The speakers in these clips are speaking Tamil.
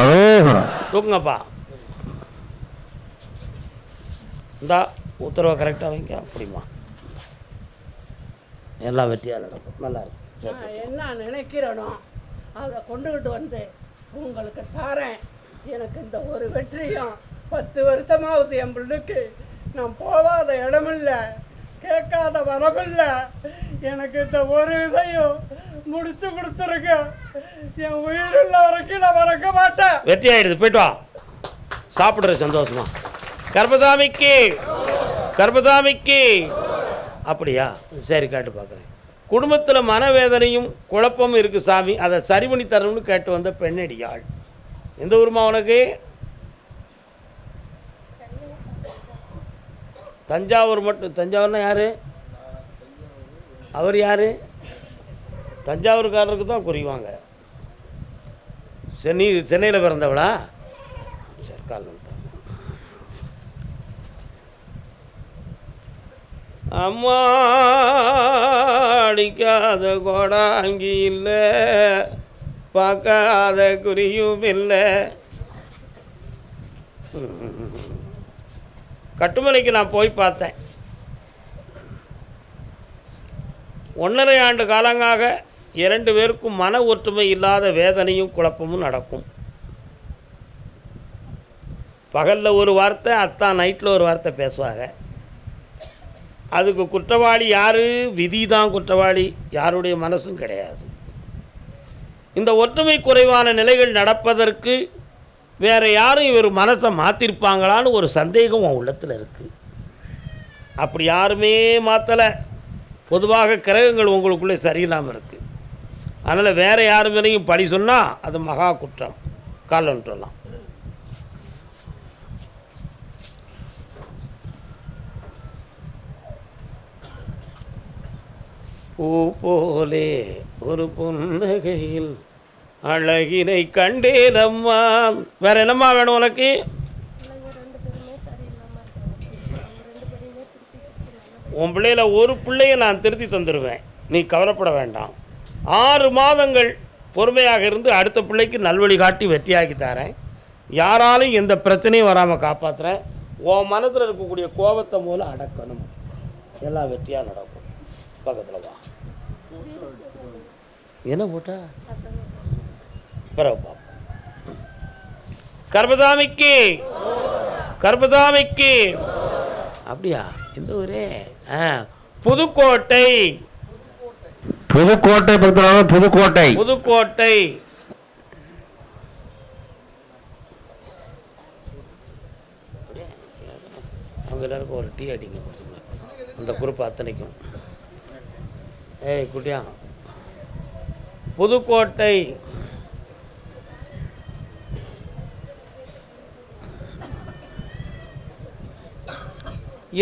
அரோகரா தூக்குங்கப்பா. இந்தா உத்தரவை கரெக்டாக வைங்க அப்படிமா எல்லாம் வெற்றியாக நடக்கும். நல்லா இருக்கும் என்ன நினைக்கிறேனோ அதை கொண்டுகிட்டு வந்து உங்களுக்கு தரேன். எனக்கு இந்த ஒரு வெற்றியும் பத்து வருஷமாவது என் பிள்ளைக்கு. நான் போகாத இடமில்ல. கேட்காத வரவில்ல. எனக்கு இந்த ஒரு இதையும் முடிச்சு கொடுத்துருக்க என் உயிர் உள்ள வரைக்கும் நான் மறக்க மாட்டேன். வெற்றி ஆயிடுது. போயிட்டு வா. சாப்பிடுற சந்தோஷமா. கர்பதாமிக்கு கர்பதாமிக்கு அப்படியா? சரி கேட்டு பார்க்குறேன். குடும்பத்தில் மனவேதனையும் குழப்பமும் இருக்குது சாமி. அதை சரி பண்ணி தரணும்னு கேட்டு வந்த பெண்ணடியாள் எந்த ஊருமா உனக்கு? தஞ்சாவூர் மட்டும் தஞ்சாவூர்னா யார்? அவர் யார்? தஞ்சாவூர்காரருக்கு தான் குறிவாங்க. சென்னை சென்னையில் பிறந்தவளா? சரி கால் அம்மா அடிக்காத கோடாங்கி இல்லை பார்க்காத குறியும் இல்லை. கட்டுமலைக்கு நான் போய் பார்த்தேன். ஒன்றரை ஆண்டு காலங்காக இரண்டு பேருக்கும் மன ஒற்றுமை இல்லாத வேதனையும் குழப்பமும் நடக்கும். பகலில் ஒரு வார்த்தை அத்தான் நைட்டில் ஒரு வார்த்தை பேசுவாங்க. அதுக்கு குற்றவாளி யார்? விதி தான் குற்றவாளி. யாருடைய மனசும் கிடையாது. இந்த ஒற்றுமை குறைவான நிலைகள் நடப்பதற்கு வேறு யாரும் இவர் மனசை மாற்றிருப்பாங்களான்னு ஒரு சந்தேகம் உன் உள்ளத்தில் இருக்குது அப்படி யாருமே மாற்றலை பொதுவாக கிரகங்கள் உங்களுக்குள்ளே சரியில்லாமல் இருக்குது அதனால் வேறு யார் மேலேயும் படி சொன்னால் அது மகா குற்றம். காலன்றலாம் பூ போலே ஒரு புன்னகையில் அழகினை கண்டேன் அம்மா. வேற என்னம்மா வேணும் உனக்கு? உன் பிள்ளையில ஒரு பிள்ளைய நான் திருத்தி தந்துடுவேன் நீ கவலைப்பட வேண்டாம். ஆறு மாதங்கள் பொறுமையாக இருந்து அடுத்த பிள்ளைக்கு நல்வழி காட்டி வெற்றியாக்கி தரேன். யாராலும் எந்த பிரச்சனையும் வராமல் காப்பாற்றுறேன் உன் மனதில் இருக்கக்கூடிய கோபத்தை மூலம் அடக்கணும். எல்லாம் வெற்றியாக நடக்கும். பக்கத்தில் வா. என்ன போட்டா? பிறகு பார்ப்போம் கர்பதாமிக்கு கர்பதாமிக்கு அப்படியா? எந்த ஊரே? புதுக்கோட்டை. புதுக்கோட்டை புதுக்கோட்டை. புதுக்கோட்டை. அவங்க எல்லாருக்கும் ஒரு டீ அடிங்க கொடுத்துருங்க அந்த குரூப் அத்தனைக்கும். ஏய் குட்டியா. புதுக்கோட்டை.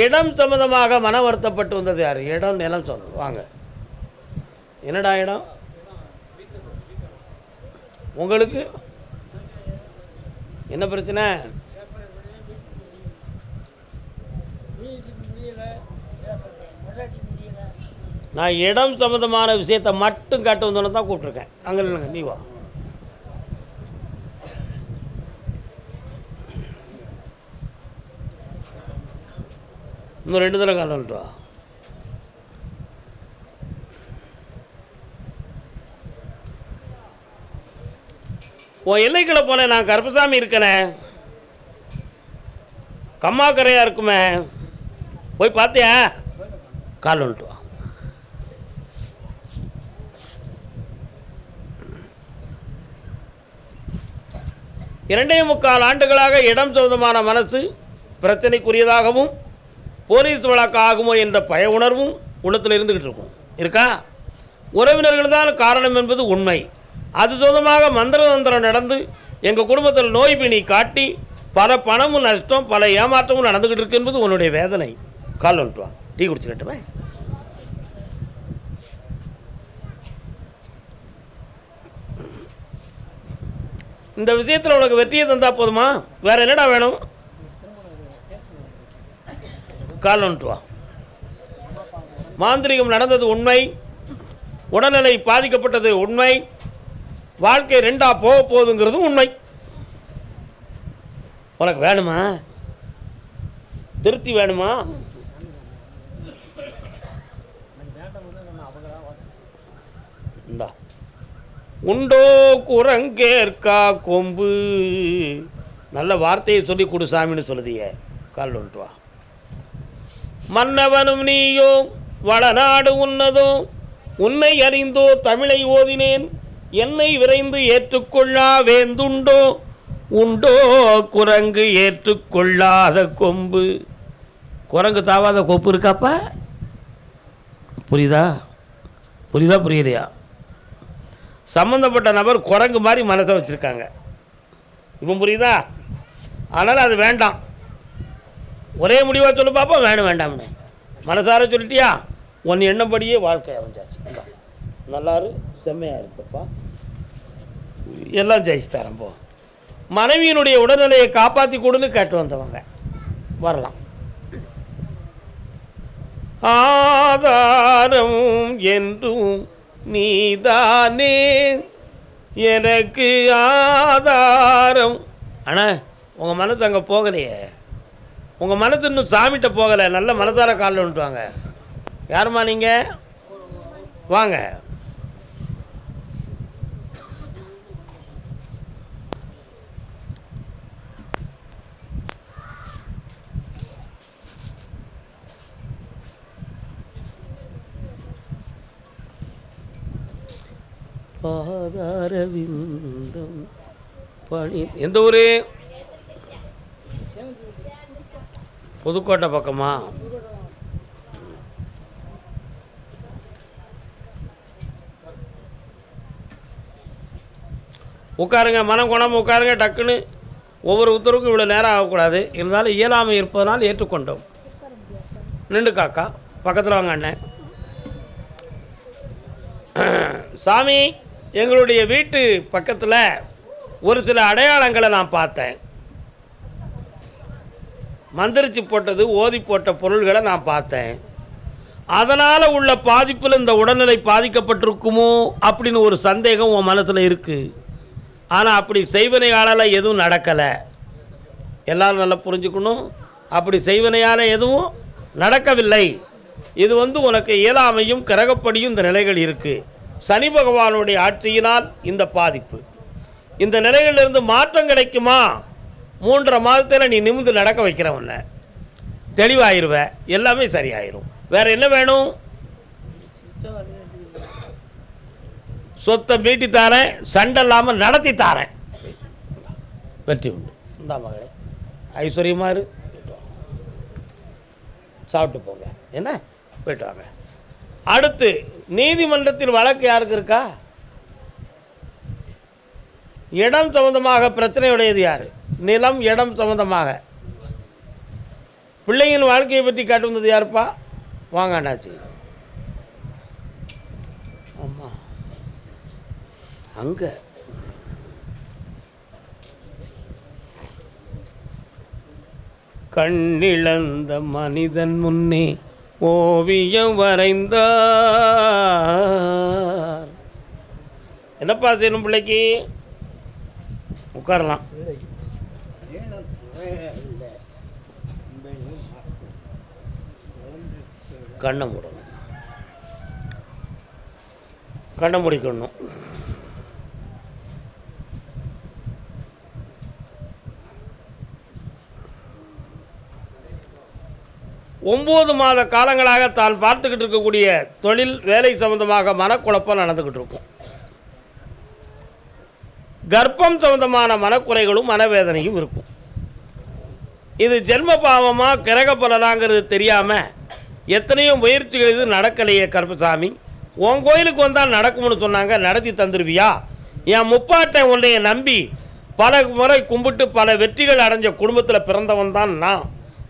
இடம் சம்மந்தமாக மன வருத்தப்பட்டு வந்தது யார்? இடம் நிலம் சொந்தம் வாங்க. என்னடா இடம்? உங்களுக்கு? என்ன பிரச்சனை? நான் இடம் சம்மந்தமான விஷயத்தை மட்டும் காட்ட வந்தோன்னு தான் கூப்பிட்ருக்கேன் அங்கே இல்லைங்க நீ வா. இன்னும் ரெண்டு தடவை காலம் வந்துட்டு உன் எல்லைக்குள்ள போனேன் நான் கருப்பசாமி இருக்கனே. கம்மாக்கரையாக இருக்குமே. போய் பார்த்தியா? கால் வந்துட்டு வா இரண்டே முக்கால் ஆண்டுகளாக இடம் சொந்தமான மனசு பிரச்சனைக்குரியதாகவும் போலீஸ் வழக்கு ஆகுமோ என்ற பய உணர்வும் உள்ளத்தில் இருந்துக்கிட்டு இருக்கும். இருக்கா? உறவினர்கள் தான் காரணம் என்பது உண்மை. அது சொந்தமாக மந்திர தந்திரம் நடந்து எங்கள் குடும்பத்தில் நோய் பிணி காட்டி பல பணமும் நஷ்டம் பல ஏமாற்றமும் நடந்துக்கிட்டு இருக்கு என்பது உன்னுடைய வேதனை. கால் வந்துட்டு வா. டீ குடிச்சுக்கட்டுமே இந்த விஷயத்தில் உனக்கு வெற்றியை தந்தால் போதுமா? வேறு என்னடா வேணும்? கால் வா மாந்திரிகம் நடந்தது உண்மை உடல்நிலை பாதிக்கப்பட்டது உண்மை வாழ்க்கை ரெண்டாக போக போகுதுங்கிறது உண்மை. உனக்கு வேணுமா? திருப்தி வேணுமா? இந்தா. உண்டோ குரங்கேற்கா கொம்பு. நல்ல வார்த்தையை சொல்லி கொடு சாமின்னு சொல்லுதியே. கால் வந்துட்டு வா மன்னவனும் நீயோ வடநாடு உன்னதோ உன்னை அறிந்தோ தமிழை ஓதினேன். என்னை விரைந்து ஏற்றுக்கொள்ளா வேந்துண்டோ உண்டோ குரங்கு ஏற்றுக்கொள்ளாத கொம்பு. குரங்கு தாவாத கொப்பு இருக்காப்பா? புரியுதா? புரியுதா புரியலையா? சம்மந்தப்பட்ட நபர் குரங்கு மாதிரி மனசை வச்சுருக்காங்க. இப்போ புரியுதா? அதனால் அது வேண்டாம். ஒரே முடிவாக சொல்லு பார்ப்போம் வேணும் வேண்டாம்னு. மனசார சொல்லிட்டியா? உன் எண்ணப்படியே வாழ்க்கை அமைஞ்சாச்சு. நல்லாரு செம்மையாக இருப்பப்பா எல்லாம் ஜெயிச்சு தரேன் போ. மனைவியினுடைய உடல்நிலையை காப்பாற்றி கொடுன்னு கேட்டு வந்தவங்க. வரலாம். ஆதாரம் என்றும் நீதானே. எனக்கு ஆதாரம். அண்ணா உங்கள் மனசு அங்கே போகலையே. உங்கள் மனசு இன்னும் சாமிகிட்ட போகலை நல்ல மனதார காலில் வந்துட்டு யாருமா யாரும்மா நீங்கள் வாங்க. பாதாரவிந்தம் பணி எந்த ஊர்? புதுக்கோட்டை பக்கமா? உட்காருங்க மனம் குணம் உட்காருங்க டக்குன்னு ஒவ்வொரு உத்தரவுக்கும் இவ்வளோ நேரம் ஆகக்கூடாது. இருந்தாலும் இயலாமை இருப்பதனால் ஏற்றுக்கொண்டோம். நின்று காக்கா பக்கத்தில் வாங்க அண்ணன் சாமி எங்களுடைய வீட்டு பக்கத்தில் ஒரு சில அடையாளங்களை நான் பார்த்தேன். மந்திரிச்சு போட்டது ஓதி போட்ட பொருள்களை நான் பார்த்தேன். அதனால் உள்ள பாதிப்பில் இந்த உடல்நிலை பாதிக்கப்பட்டிருக்குமோ அப்படின்னு ஒரு சந்தேகம் உன் மனசில் இருக்குது ஆனால் அப்படி செய்வனையால் எதுவும் நடக்கலை. எல்லாரும் நல்லா புரிஞ்சுக்கணும். அப்படி செய்வனையால் எதுவும் நடக்கவில்லை. இது வந்து உனக்கு இயலாமையும் கிரகப்படியும் இந்த நிலைகள் இருக்குது சனி பகவானுடைய ஆட்சியினால் இந்த பாதிப்பு. இந்த நிலைகளிலிருந்து மாற்றம் கிடைக்குமா? மூன்றரை மாதத்தில் நீ நிமிந்து நடக்க வைக்கிறவன்ன தெளிவாயிருவ எல்லாமே சரியாயிரும். வேறு என்ன வேணும்? சொத்தை மீட்டி தாரேன் சண்டை இல்லாமல் நடத்தி தாரேன். வெற்றி உண்டு. இந்த மகளே ஐஸ்வர்யமாக இரு. சாப்பிட்டு போங்க. என்ன? போயிட்டு வாங்க. அடுத்து நீதிமன்றத்தில் வழக்கு யாருக்கு இருக்கா? இடம் சம்பந்தமாக பிரச்சனையுடையது யார்? நிலம் இடம் சம்மந்தமாக பிள்ளையின் வாழ்க்கையை பற்றி காட்டு வந்தது யாருப்பா? வாங்க அண்ணாச்சி. ஆமா அங்கே. கண்ணிழந்த மனிதன் முன்னே ஓவியம் வரைந்தார். என்னப்பா செய்யணும் பிள்ளைக்கு? உட்காரலாம். கண்ணை மூடணும். கண்ணை முடிக்கணும். ஒம்பது மாத காலங்களாக தான் பார்த்துக்கிட்டு இருக்கக்கூடிய தொழில் வேலை சம்பந்தமாக மனக்குழப்பம் நடந்துக்கிட்டு இருக்கும். கர்ப்பம் சம்பந்தமான மனக்குறைகளும் மனவேதனையும் இருக்கும். இது ஜென்ம பாவமா கிரக பலனாங்கிறது தெரியாமல் எத்தனையோ முயற்சிகள் இது நடக்கலையே கருப்பசாமி. உன் கோயிலுக்கு வந்தால் நடக்கும்னு சொன்னாங்க நடத்தி தந்துருவியா? என் முப்பாட்டை உன்னைய நம்பி பல முறை கும்பிட்டு பல வெற்றிகள் அடைஞ்ச குடும்பத்தில் பிறந்தவன் தான் நான்.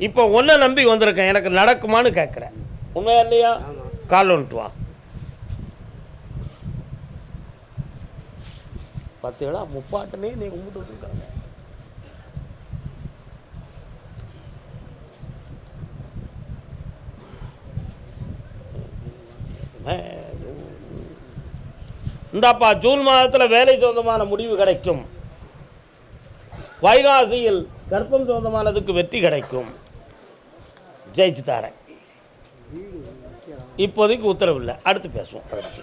இப்போ ஒன்றை நம்பி வந்திருக்கேன் எனக்கு நடக்குமான்னு கேட்குறேன் உண்மையா இல்லையா? கால் ஒன்று வா. பார்த்தீங்களா முப்பாட்டனே நீ கும்பிட்டு வச்சுருக்காங்க இந்தாப்பா ஜூன் மாதத்தில் வேலை சொந்தமான முடிவு கிடைக்கும். வைகாசியில் கர்ப்பம் சொந்தமானதுக்கு வெற்றி கிடைக்கும். ஜெயிச்சு தாரேன். இப்போதைக்கு உத்தரவு இல்லை. அடுத்து பேசுவோம். அடுத்து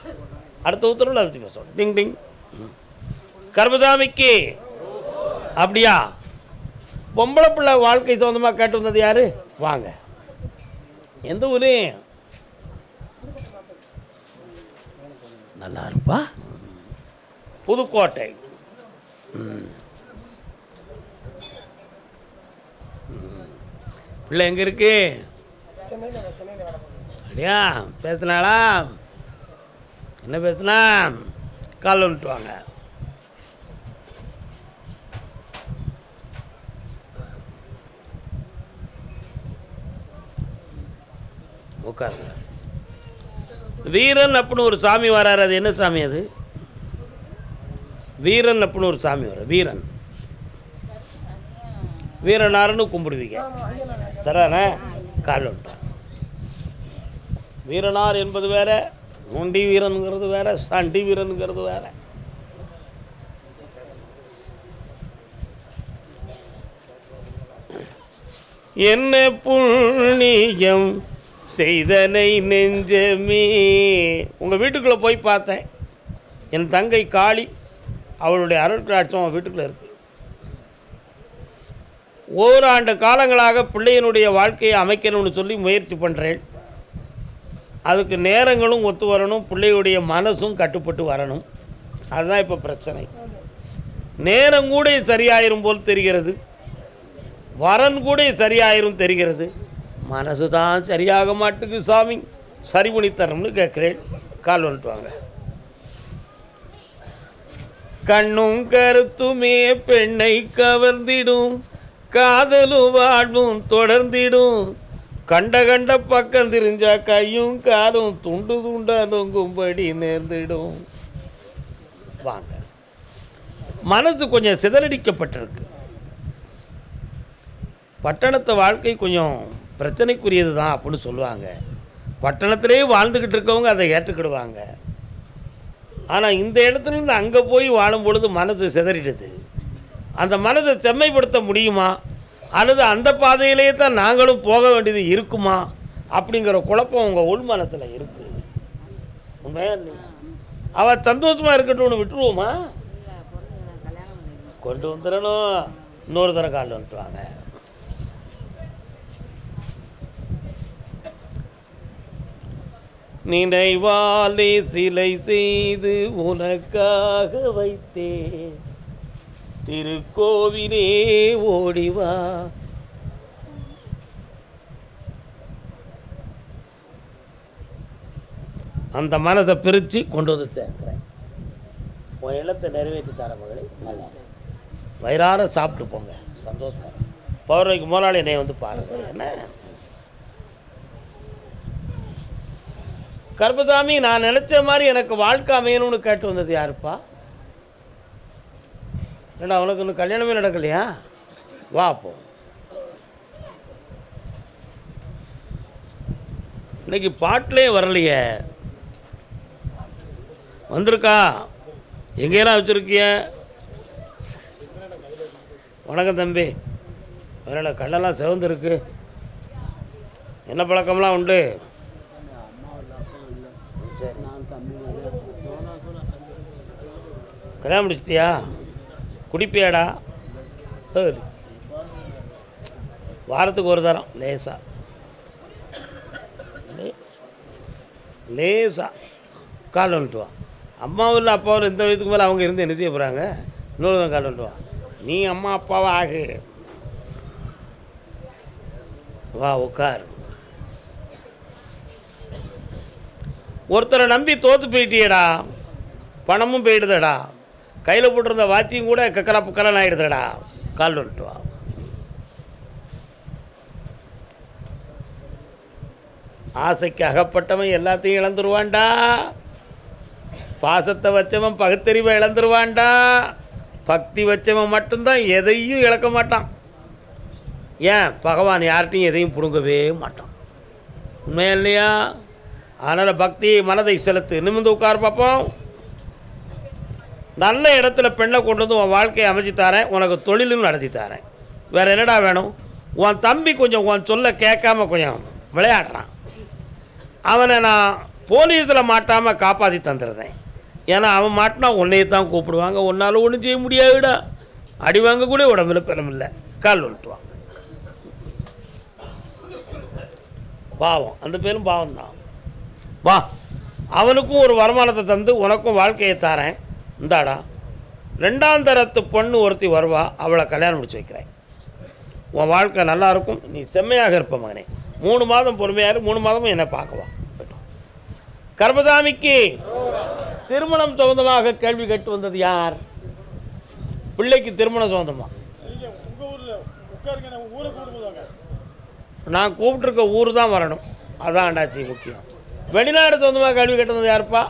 அடுத்த உத்தரவில் அடுத்து பேசுவோம். டிங் டிங். ம். கர்மசாமிக்கு அப்படியா? பொம்பளை பிள்ளை வாழ்க்கை சொந்தமாக கேட்டு வந்தது யாரு? வாங்க. எந்த ஊரு? நல்லா இருப்பா புதுக்கோட்டை. பிள்ளை எங்கே இருக்கு? அப்படியா? பேசினாளா? என்ன பேசுனா? கால் வந்துட்டு வாங்க. உட்காருங்க. வீரன் அப்படின்னு ஒரு சாமி வராரு அது என்ன சாமி அது? வீரன் அப்படின்னு ஒரு சாமி வர வீரன். வீரனாருன்னு கும்பிடுவீங்க. சரிதானே கால் வீரனார் என்பது வேற நொண்டி வீரனுங்கிறது வேற சண்டி வீரனுங்கிறது வேற. என்ன புண்ணியம் செய்தனை நெஞ்சமே. உங்கள் வீட்டுக்குள்ளே போய் பார்த்தேன். என் தங்கை காளி அவளுடைய அருட்காட்சம் அவன் வீட்டுக்குள்ளே இருக்கு. ஓராண்டு காலங்களாக பிள்ளையனுடைய வாழ்க்கையை அமைக்கணும்னு சொல்லி முயற்சி பண்ணுறேன் அதுக்கு நேரங்களும் ஒத்து வரணும் பிள்ளையுடைய மனசும் கட்டுப்பட்டு வரணும். அதுதான் இப்போ பிரச்சனை. நேரம் கூட சரியாயிரும் போல் தெரிகிறது. வரன் கூட சரியாயிரும் தெரிகிறது. மனசு தான் சரியாக மாட்டுக்கு சாமி. சரி பண்ணி தரணும்னு கேட்குறேன். கால் வந்துட்டு வாங்க. கண்ணும் கருத்துமே பெண்ணை கவர்ந்திடும். காதலும் வாழ்வும் தொடர்ந்திடும். கண்ட கண்ட பக்கம் திரிஞ்சா கையும் காலும் துண்டு துண்டா தொங்கும்படி நேர்ந்திடும். வாங்க. மனசு கொஞ்சம் சிதறடிக்கப்பட்டிருக்கு. பட்டணத்து வாழ்க்கை கொஞ்சம் பிரச்சனைக்குரியது தான் அப்படின்னு சொல்லுவாங்க. பட்டணத்திலே வாழ்ந்துக்கிட்டு இருக்கவங்க அதை ஏற்றுக்கிடுவாங்க. ஆனால் இந்த இடத்துல இருந்து அங்கே போய் வாழும் பொழுது மனசு சிதறிடுது. அந்த மனதை செம்மைப்படுத்த முடியுமா? அல்லது அந்த பாதையிலேயே தான் நாங்களும் போக வேண்டியது இருக்குமா? அப்படிங்கிற குழப்பம் உங்கள் உள் மனசில் இருக்குது உண்மையா இல்லையா? அவ சந்தோஷமாக இருக்கட்டும்னு விட்டுருவோமா? கொண்டு வந்துடணும். இன்னொரு தர காலில் வந்துட்டு வாங்க நினைவாலே சிலை செய்து உனக்காக வைத்தேன். திருக்கோவிலே ஓடிவா அந்த மனதை பிரித்து கொண்டு வந்து சேர்க்குறேன். உன் இல்லத்தை நிறைவேற்றி தர மகளே. நல்லா வயிறார சாப்பிட்டு போங்க. சந்தோஷமா பௌர்ணமிக்கு முதலாளி என்னை வந்து பாருங்கள் என்ன? கருப்பசாமி நான் நினச்ச மாதிரி எனக்கு வாழ்க்கை அமையணும்னு கேட்டு வந்தது யாருப்பா? ஏடா உனக்கு இன்னும் கல்யாணமே நடக்கலையா? வா அப்போ இன்னைக்கு பாட்டிலே வரலையே. வந்திருக்கா? எங்கேயெல்லாம் வச்சுருக்கிய? வணக்கம் தம்பி. அதனால் கண்ணெல்லாம் சிவந்துருக்கு. என்ன பழக்கம்லாம் உண்டு? கல்யாணம் முடிச்சிட்டியா? குடிப்பியாடா? சரி. வாரத்துக்கு ஒரு தரம் லேசா. லேசா. கால் வந்துட்டு வா. அம்மாவும் இல்லை அப்பாவும் இந்த வயதுக்கு மேலே அவங்க இருந்து என்ன செய்ய போகிறாங்க இன்னொரு தான் கால் வந்துட்டு வா. நீ அம்மா அப்பாவா ஆகு. வா உட்கார் ஒருத்தரை நம்பி தோற்று போயிட்டியடா பணமும் போயிடுதடா. கையில் போட்டிருந்த வாத்தியும் கூட கக்கரா புக்கரான் ஆகிடுதடா கால் வந்துட்டு வா. ஆசைக்கு அகப்பட்டவன் எல்லாத்தையும் இழந்துருவான்டா. பாசத்தை வச்சவன் பகுத்தறிவை இழந்துருவான்டா. பக்தி வச்சவன் மட்டும்தான் எதையும் இழக்க மாட்டான். ஏன்? பகவான் யார்கிட்டையும் எதையும் பிடுங்கவே மாட்டான். உண்மையா இல்லையா? அதனால் பக்தி மனதை செலுத்து. நிமிர்ந்து உட்கார் பார்ப்போம் நல்ல இடத்துல பெண்ணை கொண்டு வந்து உன் வாழ்க்கையை அமைச்சு தரேன். உனக்கு தொழிலும் நடத்தி தரேன். வேறு என்னடா வேணும்? உன் தம்பி கொஞ்சம் உன் சொல்ல கேட்காம கொஞ்சம் விளையாடுறான். அவனை நான் போலீஸில் மாட்டாமல் காப்பாற்றி தந்துடுறேன். ஏன்னா அவன் மாட்டினா உன்னையே தான் கூப்பிடுவாங்க. உன்னால் ஒன்றும் செய்ய முடியாதுடா. அடி வாங்க கூட உடம்புல பெறமில்லை கால் வந்துட்டுவான் பாவம். அந்த பேரும் பாவம் தான் வா. அவனுக்கும் ஒரு வருமானத்தை தந்து உனக்கும் வாழ்க்கையை தாரேன். இந்தாடா. ரெண்டாம் தரத்து பொண்ணு ஒருத்தி வருவா அவளை கல்யாணம் முடிச்சு வைக்கிறேன். உன் வாழ்க்கை நல்லா இருக்கும் நீ செம்மையாக இருப்ப மகனே. மூணு மாதம் பொறுமையாக மூணு மாதமும் என்னை பார்க்கவா கர்மதாமிக்கு திருமணம் சொந்தமாக கேள்வி கேட்டு வந்தது யார்? பிள்ளைக்கு திருமணம் சொந்தமா? நான் கூப்பிட்டுருக்க ஊர் தான் வரணும். அதான் அண்டாச்சி முக்கியம். வெளிநாடு சொந்தமாக கேள்வி கேட்டது யாருப்பா?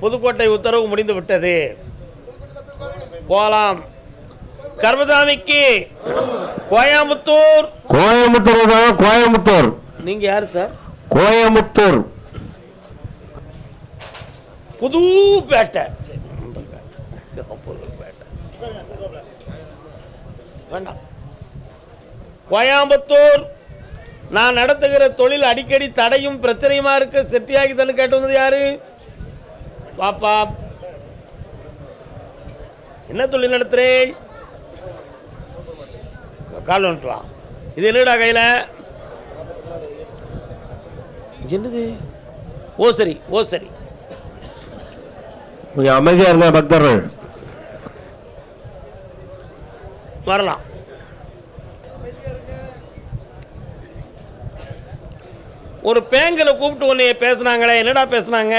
புதுக்கோட்டை உத்தரவு முடிந்து விட்டது. போலாம். கர்மசாமிக்கு கோயம்புத்தூர். கோயம்புத்தூர் கோயம்புத்தூர். நீங்கள் யார் சார்? கோயம்புத்தூர். புது பேட்டை. சரி, புது பேட்டை. வேண்டாம். கோயம்புத்தூர். நான் நடத்துகிற தொழில் அடிக்கடி தடையும் பிரச்சனையுமா இருக்கு? செட்டியாகி தன்னு கேட்டு வந்தது யாரு? பாப்பா என்ன தொழில் நடத்துறேன்? கால் வந்துட்டு வா. இது என்னடா கையில்? என்னது? ஓ சரி ஓ சரி கொஞ்சம் அமைதியா இருங்க பக்தர்கள். வரலாம். ஒரு பேங்கில் கூப்பிட்டு உன்னைய பேசுனாங்களே என்னடா பேசுனாங்க?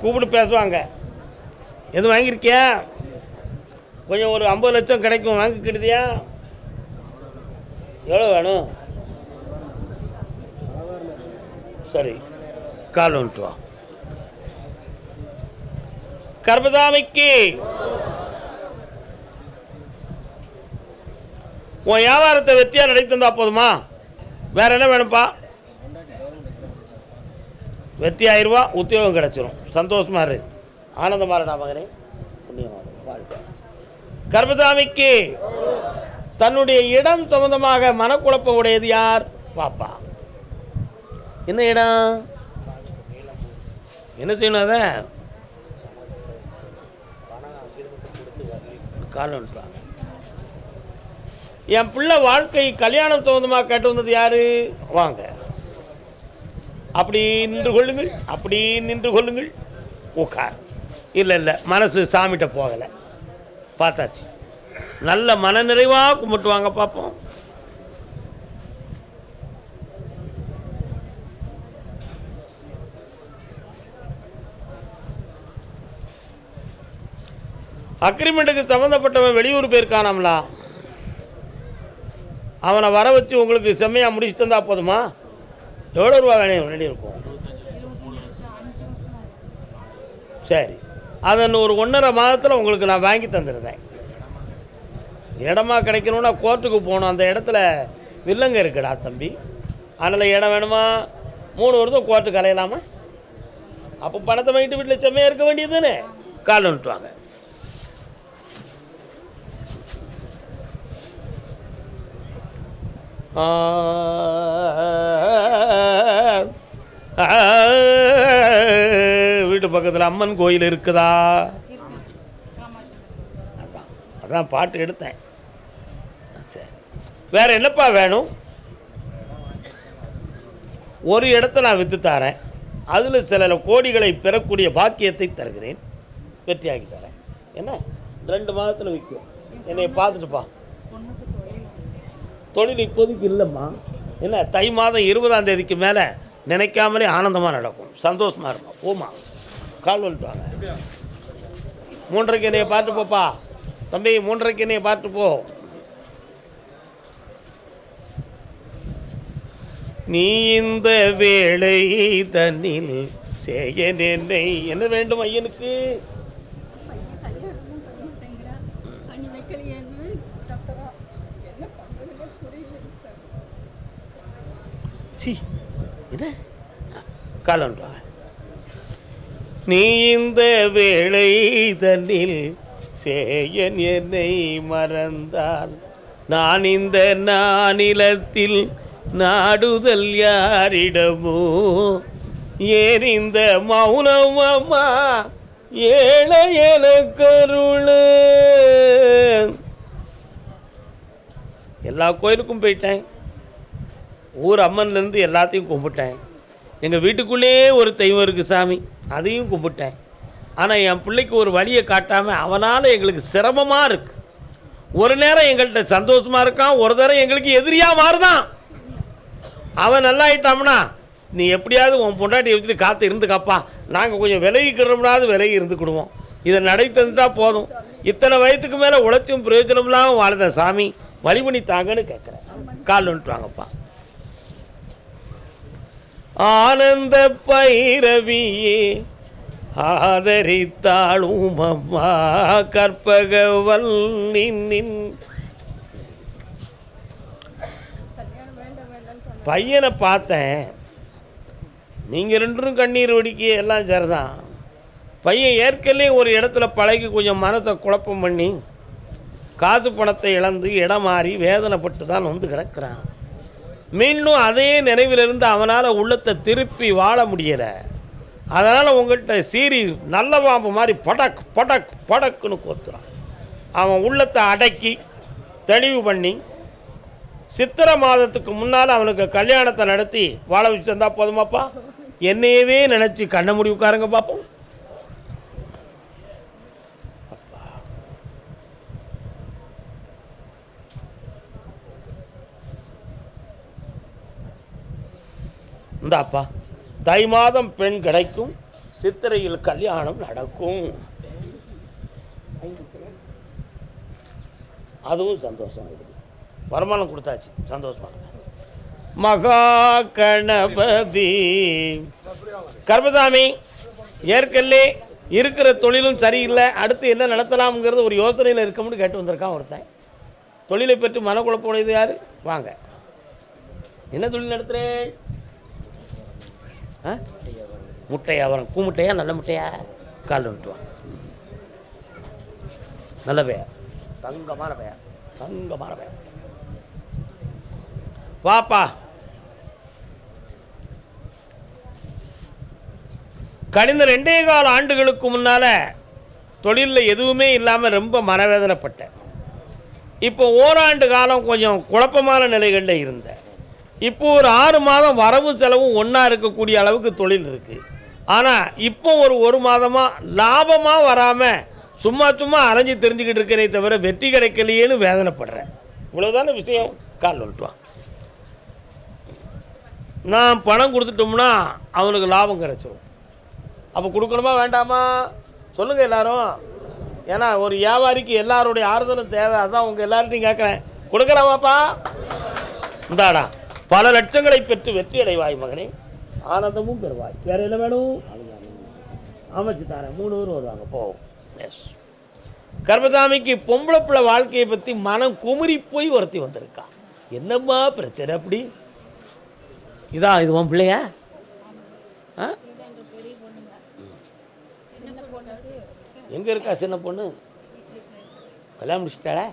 கூப்பிட்டு பேசுவாங்க. எதுவும் வாங்கியிருக்கியா? கொஞ்சம் ஒரு ஐம்பது லட்சம் கிடைக்கும். வாங்கிக்கிடுதியா எவ்வளோ வேணும்? சரி கால் வந்துட்டு வா. கர்பதாமிக்கு உன் வியாபாரத்தை வெற்றியாக நடத்தி தந்தா போதுமா? வேறு என்ன வேணும்ப்பா வெற்றி ஆயிரரூபா உத்தியோகம் கிடச்சிரும். சந்தோஷமாக இரு. ஆனந்தமா இருடா மகனே. புண்ணியமாக இரு. தன்னுடைய இடம் சம்பந்தமாக மனக்குழப்பம் உடையது யார்? பாப்பா. என்ன இடம்? என்ன செய்யணும் அதை? காலன்றாங்க என் பிள்ளை வாழ்க்கை கல்யாணம் சம்பந்தமாக கேட்டு வந்தது யார்? வாங்க. அப்படி நின்று கொள்ளுங்கள் அப்படி நின்று கொள்ளுங்கள். உட்கார் இல்லை இல்லை மனசு சாமிகிட்ட போகலை. பார்த்தாச்சு. நல்ல மனநிறைவாக கும்பிட்டு வாங்க பார்ப்போம் அக்ரிமெண்ட்டுக்கு சம்மந்தப்பட்டவன் வெளியூர் போயிருக்கானாம்லா? அவனை வர வச்சு உங்களுக்கு செம்மையாக முடிச்சு தந்தா போதுமா? எவ்வளோ ரூபா வேணும் வேண்டி இருக்கும்? சரி. அதை இன்னும் ஒரு ஒன்றரை மாதத்தில் உங்களுக்கு நான் வாங்கி தந்துருந்தேன் இடமா கிடைக்கணும்னா கோர்ட்டுக்கு போகணும். அந்த இடத்துல வில்லங்க இருக்குடா தம்பி. அதனால் இடம் வேணுமா? மூணு வருஷம் கோர்ட்டுக்கு அலையலாமா? அப்போ பணத்தை வாங்கிட்டு வீட்டில் செம்மையாக இருக்க வேண்டியது தானே? கால் வந்துட்டு வாங்க வீட்டு பக்கத்தில் அம்மன் கோயில் இருக்குதா? அதான் அதான் பாட்டு எடுத்தேன். சரி. வேறு என்னப்பா வேணும்? ஒரு இடத்த நான் விற்று தரேன். அதில் சில கோடிகளை பெறக்கூடிய பாக்கியத்தை தருகிறேன். வெற்றியாக்கி தரேன். என்ன? ரெண்டு மாதத்தில் விற்கும் என்னை பார்த்துட்டுப்பா. தொழில் இப்போதைக்கு இல்லைம்மா. என்ன தை மாதம் இருபதாம் தேதிக்கு மேலே நினைக்காமலே ஆனந்தமாக நடக்கும். சந்தோஷமாக இருக்கும். போமா கால் வந்துட்டு மூன்றரைக்கு என்னைய பார்த்து போப்பா. தம்பி மூன்றரைக்கு என்னைய பார்த்து போ. நீ இந்த வேளை தன்னில் செய்ய நினை என்ன வேண்டும் ஐயனுக்கு பையன் கல்யாணமும் பண்ண மாட்டேங்கிறான் பண்ணி வைக்கலையேன்னு டாக்டரா என்ன பண்ணுறதுனே புரியலைங்க சார் சி இது கால் நீ இந்த வேளை தன்னில் சேயன் என்னை மறந்தால் நான் இந்த நானிலத்தில் நாடுதல் யாரிடமோ? ஏன் இந்த மௌனமம்மா அம்மா ஏழை எல்லா கோயிலுக்கும் போயிட்டேன். ஊர் அம்மன்லேருந்து எல்லாத்தையும் கும்பிட்டேன். எங்கள் வீட்டுக்குள்ளேயே ஒரு தெய்வம் இருக்குது சாமி அதையும் கும்பிட்டேன். ஆனால் என் பிள்ளைக்கு ஒரு வழியை காட்டாமல் அவனால் எங்களுக்கு சிரமமாக இருக்குது ஒரு நேரம் எங்கள்கிட்ட சந்தோஷமாக இருக்கான் ஒரு தரம் எங்களுக்கு எதிரியாக மாறுதான். அவன் நல்லா ஆயிட்டாம்னா நீ எப்படியாவது உன் பொண்டாட்டி வச்சுட்டு காத்து இருந்துக்காப்பா. நாங்கள் கொஞ்சம் விலகிக்கிறோம்னாவது விலகி இருந்துக்கிடுவோம். இதை நடை தந்துட்டால் போதும். இத்தனை வயதுக்கு மேலே உழைச்சும் பிரயோஜனம் இல்லாமல் வாழ்ந்த சாமி. வழி பண்ணி தாங்கன்னு கேட்குறேன். கால் வந்துட்டு வாங்கப்பா. ஆனந்த பைரவியே ஆதரித்தாளும் அம்மா கற்பகவல் நின். பையனை பார்த்தேன். நீங்கள் ரெண்டும் கண்ணீர் வடிக்க எல்லாம் சரிதான். பையன் ஏற்கனவே ஒரு இடத்துல பழகி கொஞ்சம் மனத்தை குழப்பம் பண்ணி காசு பணத்தை இழந்து இடம் மாறி வேதனைப்பட்டு தான் வந்து கிடக்கிறான். மீண்டும் அதே நினைவிலிருந்து அவனால் உள்ளத்தை திருப்பி வாழ முடியலை. அதனால் உங்கள்கிட்ட சீரி நல்ல பாம்பு மாதிரி படக் படக் படக்குன்னு கோத்துறான். அவன் உள்ளத்தை அடக்கி தெளிவு பண்ணி சித்திரை மாதத்துக்கு முன்னால் அவனுக்கு கல்யாணத்தை நடத்தி வாழ வச்சுருந்தா போதுமாப்பா? என்னையவே நினச்சி கண்ண முடி உட்காருங்க பார்ப்போம் அப்பா. இந்தாப்பா தை மாதம் பெண் கிடைக்கும் சித்திரையில் கல்யாணம் நடக்கும். அதுவும் சந்தோஷம் இருக்குது வருமானம் கொடுத்தாச்சு சந்தோஷமா. மகா கணபதி. கர்மசாமி ஏற்கனவே இருக்கிற தொழிலும் சரியில்லை அடுத்து என்ன நடத்தலாம்ங்கிறது ஒரு யோசனையில் இருக்கணும்னு கேட்டு வந்திருக்கான் ஒருத்தன். தொழிலை பெற்று மனக்குழப்பம் உடையது யார்? வாங்க. என்ன தொழில் நடத்துகிறேன் ஆ? முட்டை வியாபாரம் கூமுட்டையா நல்ல முட்டையா? கால் வந்துட்டு வா நல்ல பெயர் தங்கமான பெயர் தங்கமான பெயர் வாப்பா. கடந்த ரெண்டே கால ஆண்டுகளுக்கு முன்னால் தொழிலில் எதுவுமே இல்லாமல் ரொம்ப மனவேதனைப்பட்டேன். இப்போ ஓராண்டு காலம் கொஞ்சம் குழப்பமான நிலைகளில் இருந்தேன். இப்போ ஒரு ஆறு மாதம் வரவும் செலவும் ஒன்றா இருக்கக்கூடிய அளவுக்கு தொழில் இருக்குது ஆனால் இப்போ ஒரு ஒரு மாதமாக லாபமாக வராமல் சும்மா சும்மா அரைஞ்சி தெரிஞ்சுக்கிட்டு இருக்கிறே தவிர வெற்றி கிடைக்கலையேன்னு வேதனைப்படுறேன். இவ்வளோதான விஷயம்? கால் வந்துட்டு நான் பணம் கொடுத்துட்டோம்னா அவனுக்கு லாபம் கிடைச்சிரும். அப்போ கொடுக்கணுமா வேண்டாமா? சொல்லுங்கள் எல்லாரும். ஏன்னா ஒரு வியாபாரிக்கு எல்லாருடைய ஆறுதலும் தேவை. அதான் உங்கள் எல்லார்ட்டையும் கேட்குறேன் கொடுக்கலாமாப்பா? இந்தாடா. பல லட்சங்களை பெற்று வெற்றி அடைவாய் மகனே. ஆனந்தமும் பெறுவாய். வேற என்ன வேணும்? அமைச்சு தரேன். மூணு பேரும் வருவாங்க. போவோம் எஸ் கர்மசாமிக்கு பொம்பளை பிள்ளை வாழ்க்கையை பற்றி மனம் குமுறி போய் ஒருத்தி வந்திருக்கா. என்னம்மா பிரச்சனை அப்படி? இதான் இது உன் பிள்ளையா? ஆ? சின்ன எங்கே இருக்கா சின்ன பொண்ணு? கல்யாணம் முடிச்சிட்டாளா?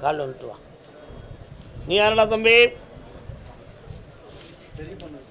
காலில் வந்துட்டு வா. நீ யாரடா தம்பி? சரி பண்ண.